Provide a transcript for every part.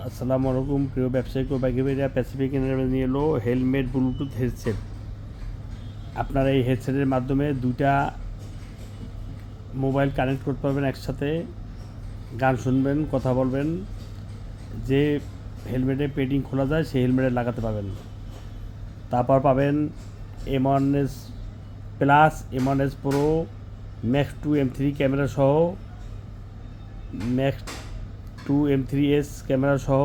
আসসালামু আলাইকুম, প্রিয় ব্যবসায়িক ও বাইকেরিয়া প্যাসিফিক এনার্জি নিয়ে এলো হেলমেট ব্লুটুথ হেডসেট আপনারা এই হেডসেটের মাধ্যমে দুইটা মোবাইল কানেক্ট করতে পারবেন একসাথে, গান শুনবেন, কথা বলবেন। যে হেলমেটে পেডিং খোলা যায়, সেই হেলমেটে লাগাতে পাবেন তারপর পাবেন M S plus M S pro max two M three camera সহ max two M three S camera সহ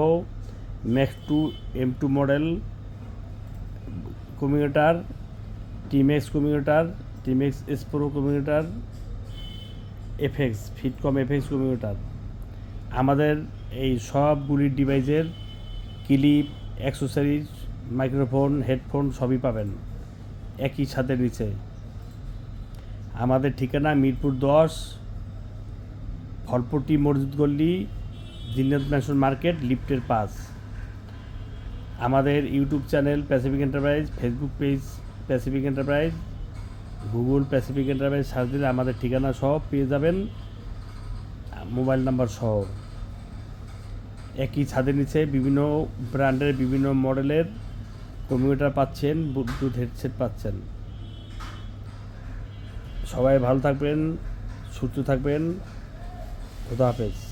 max two M two model commuter Timex commuter Timex S pro commuter FX ফিটকম FX commuter আমাদের এই সবগুলি ডিভাইসের clip accessories microphone headphone সবই পাবেন একই ছাদের নিচে। আমাদের ঠিকানা মিরপুর দশ, ফলপট্টি মসজিদ গল্লি জিন্নাত ম্যানশন মার্কেট, লিফটের পাস। আমাদের YouTube channel Pacific enterprise, Facebook page Pacific enterprise, Google Pacific enterprise search দিলে আমাদের ঠিকানা সহ পেয়ে যাবেন। মোবাইল নাম্বার সহ। একই ছাদের নিচে বিভিন্ন ব্র্যান্ডের, বিভিন্ন মডেলের কম্পিউটার পাচ্ছেন, ব্লুটুথ হেডসেট পাচ্ছেন। সবাই ভালো থাকবেন, সুস্থ থাকবেন। খুদা হাফেজ।